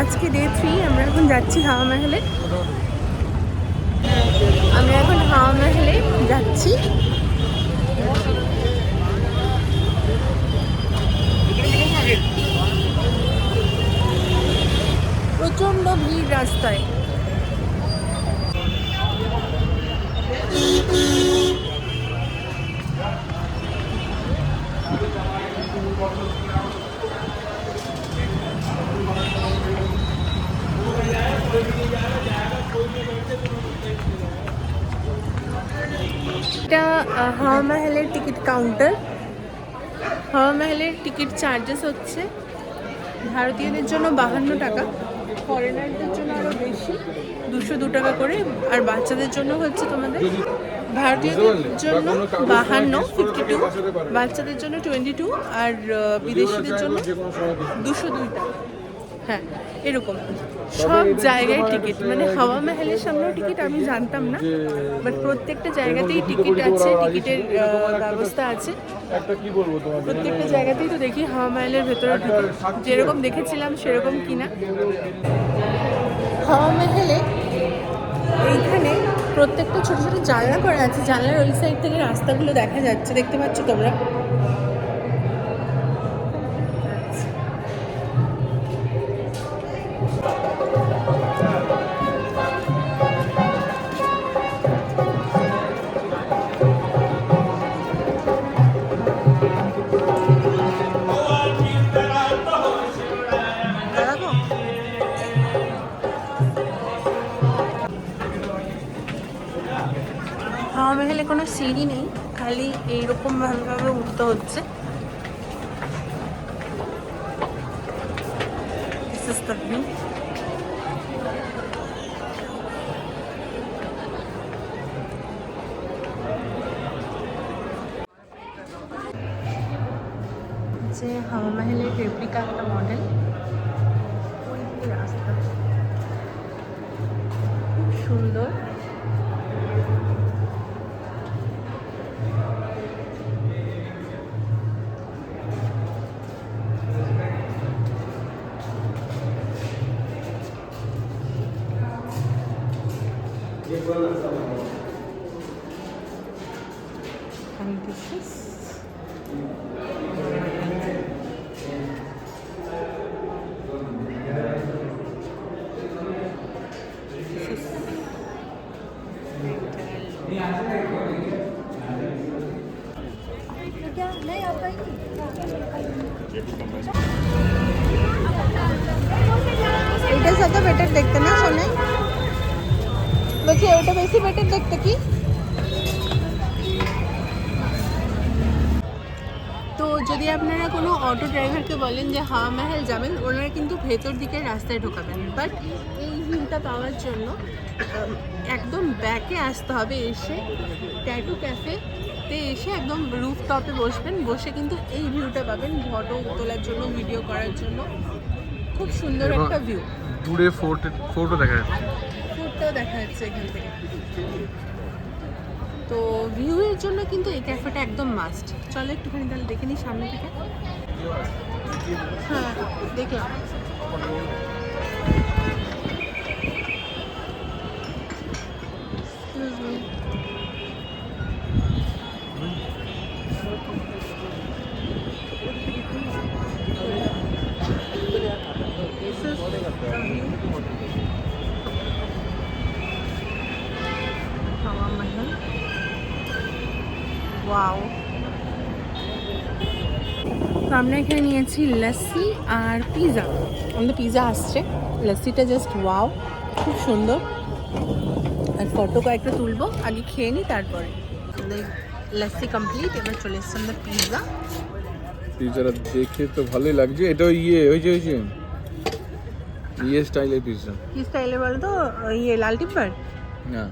আজকে day three আমরা এখন যাচ্ছি হাওয়া মহলে। আমরা এখন হাওয়া মহলে যাচ্ছি। প্রচণ্ড ভিড় রাস্তায়। এটা হাওয়া মহলের টিকিট কাউন্টার হাওয়া মহলের টিকিট চার্জেস হচ্ছে ভারতীয়দের জন্য বাহান্ন টাকা ফরেনারদের জন্য আরও বেশি, দুশো দু টাকা করে, আর বাচ্চাদের জন্য হচ্ছে তোমাদের ভারতীয়দের জন্য বাহান্ন ফিফটি টু বাচ্চাদের জন্য টোয়েন্টি টু আর বিদেশিদের জন্য দুশো দুই টাকা হ্যাঁ এরকম। সব জায়গায় টিকিট মানে হাওয়া মহলের সামনেও টিকিট আমি জানতাম না বাট প্রত্যেকটা জায়গাতেই টিকিট আছে টিকিটের ব্যবস্থা আছে। প্রত্যেকটা জায়গাতেই তো দেখি হাওয়া মহলের ভেতরে যেরকম দেখেছিলাম সেরকম কিনা। হাওয়া মহলে এইখানে প্রত্যেকটা ছোট ছোট জানলা করা আছে। জানলার ওই সাইড থেকে রাস্তাগুলো দেখা যাচ্ছে। দেখতে পাচ্ছ তোমরা? হাওয়া মহলে কোনো সিঁড়ি নেই, খালি এইরকম ভাবে উঠতে হচ্ছে. যে হাওয়া মহলের রেপ্লিকা একটা মডেল রাস্তা। খুব সুন্দর। এটা সাথে বেটার দেখতে না শোনে বলছি ওটা বেশি বেটার দেখতে কি যদি আপনারা কোনো অটো ড্রাইভারকে বলেন যে হাওয়া মহল যাবেন ওনারা কিন্তু ভেতর দিকে রাস্তায় ঢোকাবেন। বাট এই ভিউটা পাওয়ার জন্য একদম ব্যাকে আসতে হবে এসে। ট্যাটু ক্যাফে তে এসে একদম রুফ টপে বসবেন। বসে কিন্তু এই ভিউটা পাবেন ফটো তোলার জন্য ভিডিও করার জন্য। খুব সুন্দর একটা ভিউ দূরে ফোর্ট ফোর্টও দেখা যাচ্ছে। ফুডটাও দেখা যাচ্ছে এখান থেকে। তো ভিউ এর জন্য কিন্তু এই ক্যাফেটা একদম মাস্ট চলো একটুখানি তাহলে দেখে নিই সামনে থেকে। হ্যাঁ দেখলাম। আমরা এখানে নিয়েছি লস্যি আর পিৎজা আমাদের পিৎজা আসছে। লস্যিটা জাস্ট ওয়াও খুব সুন্দর। আর ফটো কয়েকটা তুলবো আগে খেয়ে নিই তারপরে। লস্যি কমপ্লিট এবার চলে এসছে আমাদের পিৎজা পিৎজাটা দেখে তো ভালোই লাগছে। এটা ওই ইয়ে ওই যে ওই যে। ইয়ে স্টাইলের পিৎজা কি স্টাইলে বলতো? ইয়ে লাল টিপ্পার না।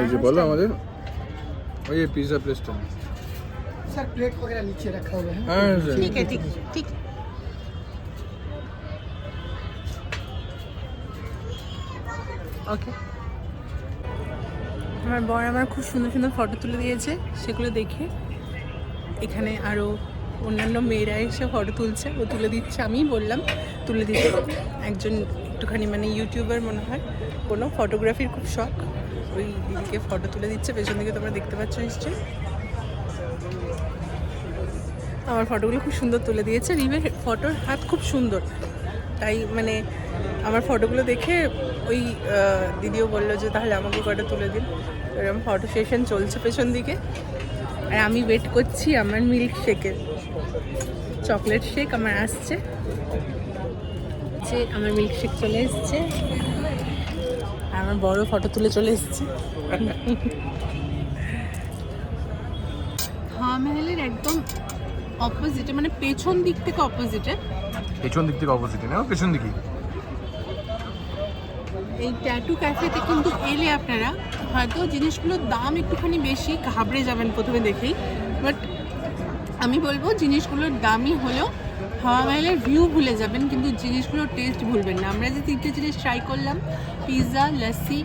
ওই যে বলো আমাদের। ওই পিৎজা প্লেসটা सर प्लेट वगैरह नीचे रखा हुआ है হ্যাঁ স্যার। ঠিক আছে ঠিক ঠিক ওকে আমার বর আমার খুব সুন্দর সুন্দর ফটো তুলে দিয়েছে সেগুলো দেখে এখানে আরও অন্যান্য মেয়েরা এসে ফটো তুলছে ও তুলে দিচ্ছে আমিই বললাম তুলে দিতে একজন একটুখানি মানে ইউটিউবার মনে হয় কোনো ফটোগ্রাফির খুব শখ ওই দিদিকে ফটো তুলে দিচ্ছে পেছন দিকে তোমরা দেখতে পাচ্ছ নিশ্চয়ই আমার ফটোগুলো খুব সুন্দর তুলে দিয়েছে। রিভের ফটোর হাত খুব সুন্দর। তাই মানে আমার ফটোগুলো দেখে ওই দিদিও বলল যে, তাহলে আমাকে কটা তুলে দিন। এরকম ফটো সেশন চলছে পেছন দিকে। আর আমি ওয়েট করছি আমার মিল্ক শেকের চকলেট শেক আমার আসছে। আমার মিল্ক শেক চলে এসছে। আমার বড় ফটো তুলে চলে এসছে। হাওয়া মেহেলের একদম অপোজিটে মানে পেছন দিক থেকে অপোজিটে পেছন দিক থেকে অপোজিটে না? পেছন দিকে এই ট্যাটু ক্যাফেতে কিন্তু এলে আপনারা হয়তো জিনিসগুলোর দাম একটুখানি বেশি ঘাবড়ে যাবেন প্রথমে দেখেই। বাট আমি বলব জিনিসগুলোর দামই হলেও হাওয়া মাইলের ভিউ ভুলে যাবেন কিন্তু জিনিসগুলোর টেস্ট ভুলবেন না। আমরা যে তিনটে জিনিস ট্রাই করলাম পিৎজা লস্যি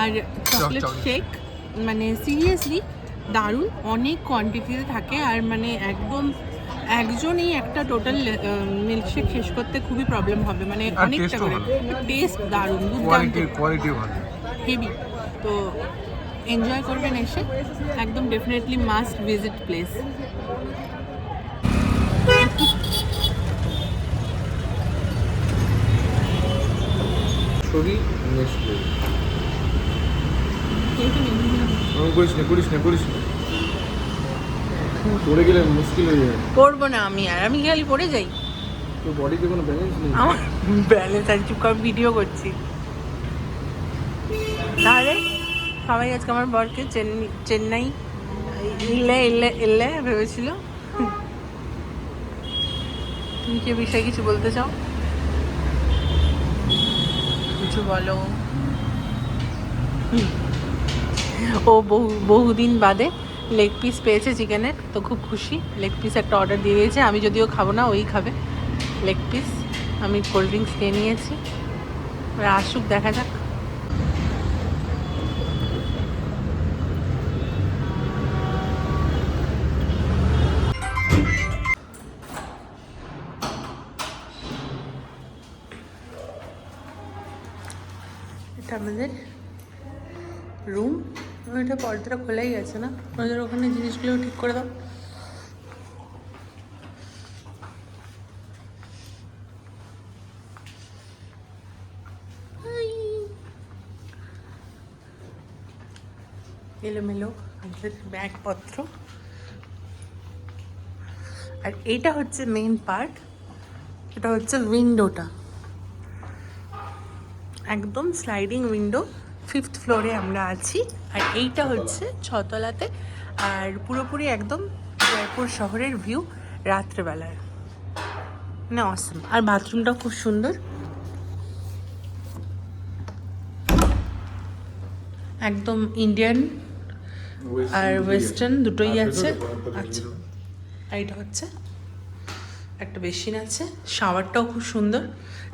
আর চকলেট. শেক মানে সিরিয়াসলি দারুণ অনেক কোয়ান্টিটিতে থাকে আর মানে একদম একজনই একটা টোটাল মিল্কশেক শেষ করতে খুবই প্রবলেম হবে। মানে অনেকটা করে। টেস্ট দারুণ দুর্দান্ত। কোয়ালিটি ভালো। হেভি তো এনজয় করবেন এসে। একদম ডেফিনেটলি মাস্ট ভিজিট প্লেস ছবি নেক্সট করিস না করিস না করিস না। পড়ে গেলে মুশকিল হয়ে যাবে করব না আমি আর আমি খালি পড়ে যাই। তোর বডিতে কোনো ব্যালেন্স নেই? আমার ব্যালেন্স আর চুপ করে ভিডিও করছি। তাহলে সবাই আজকে আমার বরকে চেন্নাই চেন্নাই ইল্লে ইল্লে ইল্লে ভেবেছিল। তুমি কি বিষয়ে কিছু বলতে চাও? কিছু বলো। হুম। ও বহু, বহুদিন বাদে লেগ পিস পেয়েছে চিকেনের তো খুব খুশি। লেগ পিস একটা অর্ডার দিয়ে দিয়েছে, আমি যদিও খাব না, ওই খাবে। লেগ পিস আমি কোল্ড ড্রিঙ্কস নিয়ে নিয়েছি। আসুক, দেখা যাক। এটা আমাদের রুম ওইটা পর্দাটা খোলাই গেছে না? ওদের ওখানে জিনিসগুলো ঠিক করে দাও। এলোমেলো আমাদের ব্যাগপত্র। আর এইটা হচ্ছে মেইন পার্ট এটা হচ্ছে উইন্ডোটা একদম স্লাইডিং উইন্ডো ফিফথ ফ্লোরে আমরা আছি। আর এইটা হচ্ছে ছতলাতে। আর পুরোপুরি একদম জয়পুর শহরের ভিউ রাত্রেবেলার। মানে অসম আর বাথরুমটাও খুব সুন্দর। একদম ইন্ডিয়ান আর ওয়েস্টার্ন দুটোই আছে। আচ্ছা। আর এটা হচ্ছে একটা বেসিন আছে শাওয়ারটাও খুব সুন্দর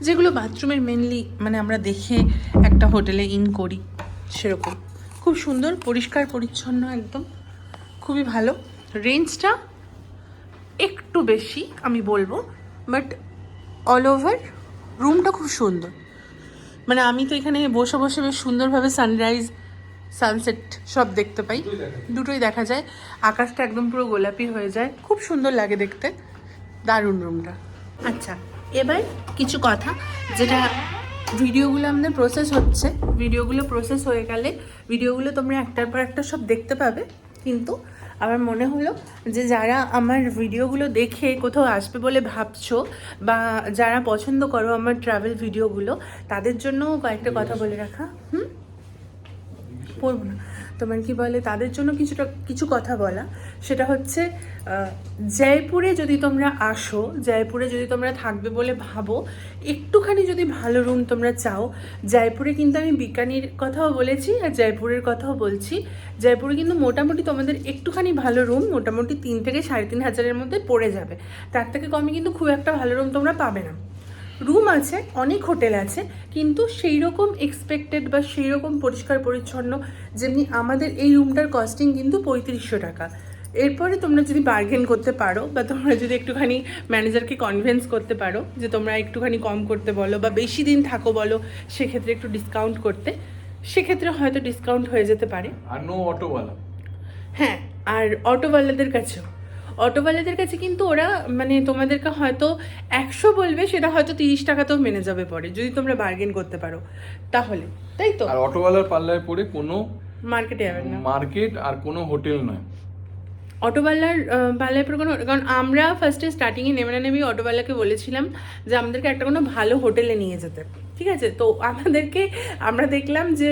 যেগুলো বাথরুমের মেনলি মানে আমরা দেখে একটা হোটেলে ইন করি সেরকম। খুব সুন্দর পরিষ্কার পরিচ্ছন্ন একদম খুবই ভালো। রেঞ্জটা একটু বেশি আমি বলব বাট অল ওভার রুমটা খুব সুন্দর। মানে আমি তো এখানে বসে বসে বেশ সুন্দরভাবে সানরাইজ সানসেট সব দেখতে পাই। দুটোই দেখা যায়। আকাশটা একদম পুরো গোলাপি হয়ে যায়। খুব সুন্দর লাগে দেখতে। দারুণ রুমটা। আচ্ছা এবার কিছু কথা যেটা ভিডিওগুলো আমাদের প্রসেস হচ্ছে। ভিডিওগুলো প্রসেস হয়ে গেলে ভিডিওগুলো তোমরা একটার পর একটা সব দেখতে পাবে। কিন্তু আমার মনে হলো যে যারা আমার ভিডিওগুলো দেখে কোথাও আসবে বলে ভাবছ বা যারা পছন্দ করো আমার ট্রাভেল ভিডিওগুলো, তাদের জন্য কয়েকটা কথা বলে রাখা। হুম? পড়ব না। তোমার কি বলে, তাদের জন্য কিছুটা, কিছু কথা বলা। সেটা হচ্ছে জয়পুরে যদি তোমরা আসো, জয়পুরে যদি তোমরা থাকবে বলে ভাবো, একটুখানি যদি ভালো রুম তোমরা চাও, জয়পুরে কিন্তু আমি বিকানির কথাও বলেছি আর জয়পুরের কথাও বলছি। জয়পুরে কিন্তু মোটামুটি তোমাদের একটুখানি ভালো রুম মোটামুটি তিন থেকে সাড়ে তিন হাজারের মধ্যে পড়ে যাবে। তার থেকে কমে কিন্তু খুব একটা ভালো রুম তোমরা পাবে না। রুম আছে অনেক হোটেল আছে কিন্তু সেই রকম এক্সপেক্টেড বা সেই রকম পরিষ্কার পরিচ্ছন্ন যেমনি আমাদের এই রুমটার কস্টিং কিন্তু পঁয়ত্রিশশো টাকা। এরপরে তোমরা যদি বার্গেন করতে পারো বা তোমরা যদি একটুখানি ম্যানেজারকে কনভিন্স করতে পারো যে তোমরা একটুখানি কম করতে বলো বা বেশি দিন থাকো বলো সেক্ষেত্রে একটু ডিসকাউন্ট করতে। সেক্ষেত্রে হয়তো ডিসকাউন্ট হয়ে যেতে পারে। আর নো অটোওয়ালা হ্যাঁ আর অটোওয়ালাদের কাছেও। অটোওয়ালাদের কাছে কিন্তু ওরা মানে তোমাদেরকে হয়তো একশো বলবে সেটা হয়তো তিরিশ টাকাতেও মেনে যাবে পরে যদি তোমরা বার্গেন করতে পারো। তাহলে তাই তো? আর অটোওয়ালার পাল্লায় পড়ে কোনো মার্কেটে যাবেন না। মার্কেট আর কোনো হোটেল নয়। অটোওয়ালার পাল্লায় পরে কোনো কারণ আমরা ফার্স্টে স্টার্টিংয়ে নেমে না নেমেই অটোওয়ালাকে বলেছিলাম যে আমাদেরকে একটা কোনো ভালো হোটেলে নিয়ে যেতে। ঠিক আছে? তো আমাদেরকে, আমরা দেখলাম যে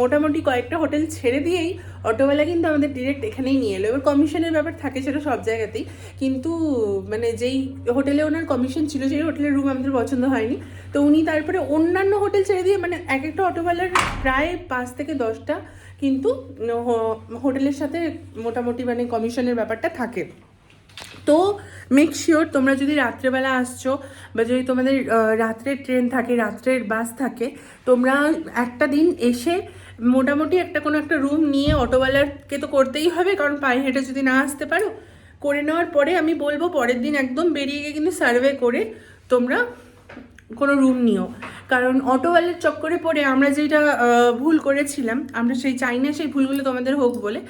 মোটামুটি কয়েকটা হোটেল ছেড়ে দিয়েই অটোওয়ালা কিন্তু আমাদের ডিরেক্ট এখানেই নিয়ে এলো। এবার কমিশনের ব্যাপার থাকে সেটা সব জায়গাতেই। কিন্তু মানে যেই হোটেলে ওনার কমিশন ছিল, সেই হোটেলের রুম আমাদের পছন্দ হয়নি। তো উনি তারপরে অন্যান্য হোটেল ছেড়ে দিয়ে মানে এক একটা অটোওয়ালার প্রায় পাঁচ থেকে দশটা কিন্তু হোটেলের সাথে মোটামুটি মানে কমিশনের ব্যাপারটা থাকে। তো মেক শিওর তোমরা যদি রাত্রেবেলা আসছো বা যদি তোমাদের রাত্রের ট্রেন থাকে, রাত্রের বাস থাকে, তোমরা একটা দিন এসে মোটামুটি একটা কোনো একটা রুম নিয়ে অটোওয়ালারকে তো করতেই হবে, কারণ পায়ে হেঁটে যদি না আসতে পারো, করে নেওয়ার পরে আমি বলব পরের দিন একদম বেরিয়ে গিয়ে কিন্তু সার্ভে করে তোমরা কোনো রুম নিও। কারণ অটোওয়ালের চক্করে পড়ে আমরা যেটা ভুল করেছিলাম, আমরা সেই চাই না সেই ভুলগুলো তোমাদের হোক বলে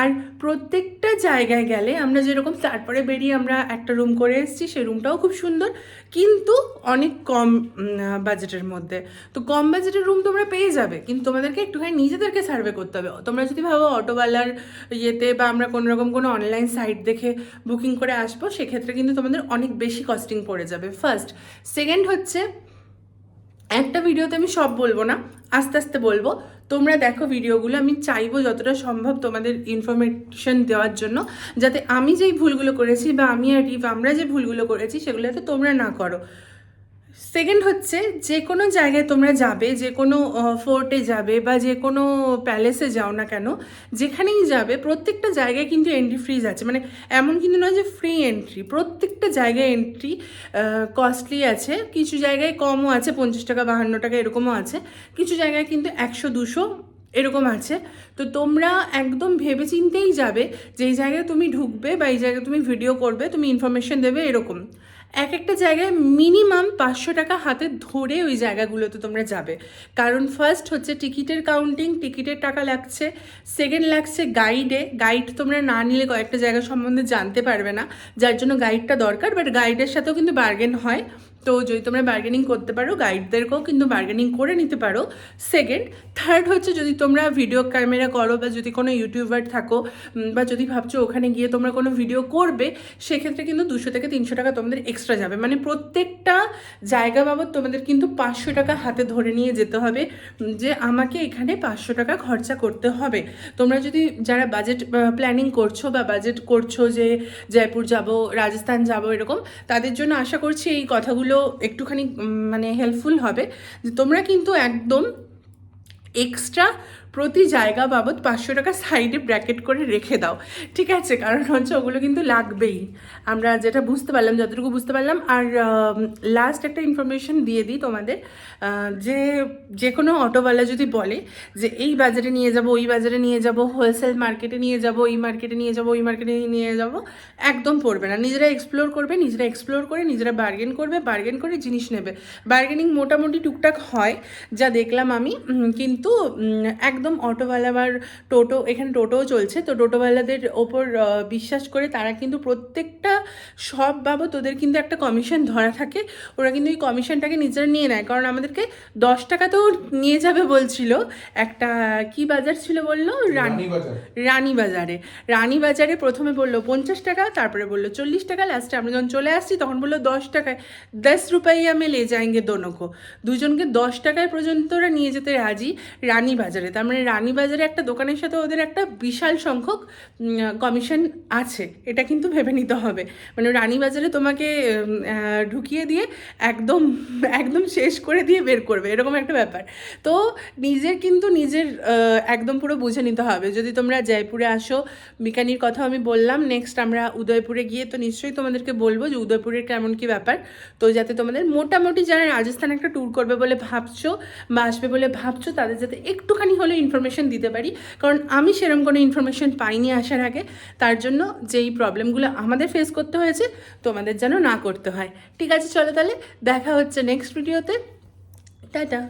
আর প্রত্যেকটা জায়গায় গেলে আমরা যেরকম, তারপরে বেরিয়ে আমরা একটা রুম করে এসেছি সেই রুমটাও খুব সুন্দর, কিন্তু অনেক কম বাজেটের মধ্যে। তো কম বাজেটের রুম তোমরা পেয়ে যাবে, কিন্তু তোমাদেরকে একটুখানি নিজেদেরকে সার্ভে করতে হবে। তোমরা যদি ভাবো অটোওয়ালার ইয়েতে বা আমরা কোনো রকম কোনো অনলাইন সাইট দেখে বুকিং করে আসব, সেক্ষেত্রে কিন্তু তোমাদের অনেক বেশি কস্টিং পড়ে যাবে। ফার্স্ট সেকেন্ড হচ্ছে, একটা ভিডিওতে আমি সব বলব না, আস্তে আস্তে বলব। তোমরা দেখো ভিডিওগুলো, আমি চাইব যতটা সম্ভব তোমাদের ইনফরমেশন দেওয়ার জন্য, যাতে আমি যেই ভুলগুলো করেছি বা আমি আর রিভ, আমরা যে ভুলগুলো করেছি সেগুলো যাতে তোমরা না করো। সেকেন্ড হচ্ছে, যে কোনো জায়গায় তোমরা যাবে, যে কোনো ফোর্টে যাবে বা যে কোনো প্যালেসে যাও না কেন, যেখানেই যাবে, প্রত্যেকটা জায়গায় কিন্তু এন্ট্রি ফ্রিজ আছে। মানে এমন কিন্তু নয় যে ফ্রি এন্ট্রি প্রত্যেকটা জায়গায় এন্ট্রি কস্টলি আছে। কিছু জায়গায় কমও আছে, পঞ্চাশ টাকা, বাহান্ন টাকা এরকমও আছে। কিছু জায়গায় কিন্তু একশো, দুশো এরকম আছে। তো তোমরা একদম ভেবে চিন্তেই যাবে, যে এই জায়গায় তুমি ঢুকবে বা এই জায়গায় তুমি ভিডিও করবে, তুমি ইনফরমেশন দেবে এরকম। এক একটা জায়গায় মিনিমাম পাঁচশো টাকা হাতে ধরে ওই জায়গাগুলোতে তোমরা যাবে। কারণ ফার্স্ট হচ্ছে টিকিটের কাউন্টিং টিকিটের টাকা লাগছে। সেকেন্ড লাগছে গাইডে গাইড তোমরা না নিলে কয়েকটা জায়গা সম্বন্ধে জানতে পারবে না। যার জন্য গাইডটা দরকার বাট গাইডের সাথেও কিন্তু বার্গেন হয়। তো যদি তোমরা বার্গেনিং করতে পারো গাইডদেরকেও কিন্তু বার্গেনিং করে নিতে পারো। সেকেন্ড থার্ড হচ্ছে যদি তোমরা ভিডিও ক্যামেরা করো বা যদি কোনো ইউটিউবার থাকো বা যদি ভাবছ ওখানে গিয়ে তোমরা কোনো ভিডিও করবে, সেক্ষেত্রে কিন্তু দুশো থেকে তিনশো টাকা তোমাদের এক্সট্রা যাবে। মানে প্রত্যেকটা জায়গা বাবদ তোমাদের কিন্তু পাঁচশো টাকা হাতে ধরে নিয়ে যেতে হবে যে আমাকে এখানে পাঁচশো টাকা খরচা করতে হবে। তোমরা যদি যারা বাজেট প্ল্যানিং করছ বা বাজেট করছ যে জয়পুর যাব, রাজস্থান যাব, এরকম, তাদের জন্য আশা করছি এই কথাগুলো একটুখানি মানে হেল্পফুল হবে। যে তোমরা কিন্তু একদম এক্সট্রা প্রতি জায়গা বাবদ পাঁচশো টাকা সাইডে ব্র্যাকেট করে রেখে দাও। ঠিক আছে? কারণ হচ্ছে ওগুলো কিন্তু লাগবেই। আমরা যেটা বুঝতে পারলাম যতটুকু বুঝতে পারলাম আর লাস্ট একটা ইনফরমেশন দিয়ে দিই তোমাদের যে যে কোনো অটোওয়ালা যদি বলে যে এই বাজারে নিয়ে যাব ওই বাজারে নিয়ে যাব হোলসেল মার্কেটে নিয়ে যাব এই মার্কেটে নিয়ে যাব ওই মার্কেটে নিয়ে যাব একদম পড়বে না। নিজেরা এক্সপ্লোর করবে নিজেরা এক্সপ্লোর করে নিজেরা বার্গেন করবে বার্গেন করে জিনিস নেবে। বার্গেনিং মোটামুটি টুকটাক হয় যা দেখলাম আমি কিন্তু উম, একদম অটোওয়ালা বা টোটো এখানে টোটোও চলছে। তো টোটোওয়ালাদের ওপর বিশ্বাস করে তারা কিন্তু প্রত্যেকটা সব বাবদ ওদের কিন্তু একটা কমিশন ধরা থাকে। ওরা কিন্তু ওই কমিশনটাকে নিজেরা নিয়ে নেয়। কারণ আমাদেরকে দশ টাকা তো নিয়ে যাবে বলছিল। একটা কি বাজার ছিল বলল? রানী রানী বাজারে। রানী বাজারে। প্রথমে বলল পঞ্চাশ টাকা তারপরে বলল চল্লিশ টাকা লাস্টে আমরা যখন চলে আসছি তখন বলল দশ টাকায়। দশ রুপাই আমি লে যায়গে দোনোকো দুজনকে দশ টাকায় পর্যন্ত ওরা নিয়ে যেতে রাজি রানী বাজারে। তার মানে রানীবাজারে একটা দোকানের সাথে ওদের একটা বিশাল সংখ্যক কমিশন আছে। এটা কিন্তু ভেবে নিতে হবে। মানে রানীবাজারে তোমাকে ঢুকিয়ে দিয়ে একদম একদম শেষ করে দিয়ে বের করবে। এরকম একটা ব্যাপার। তো নিজের কিন্তু নিজের একদম পুরো বুঝে নিতে হবে। যদি তোমরা জয়পুরে আসো, বিকানির কথা আমি বললাম নেক্সট আমরা উদয়পুরে গিয়ে তো নিশ্চয়ই তোমাদেরকে বলব যে উদয়পুরের কেমন কি ব্যাপার। তো যাতে তোমাদের মোটামুটি যারা রাজস্থান একটা ট্যুর করবে বলে ভাবছ বা আসবে বলে ভাবছ, তাদের যাতে একটুখানি হলেও ইনফরমেশন দিতে পারি। কারণ আমি সেরকম কোনো ইনফরমেশন পাইনি আসার আগে। তার জন্য যেই প্রবলেমগুলো আমাদের ফেস করতে হয়েছে, তোমাদের যেন না করতে হয়। ঠিক আছে, চলো তাহলে দেখা হচ্ছে নেক্সট ভিডিওতে টাটা।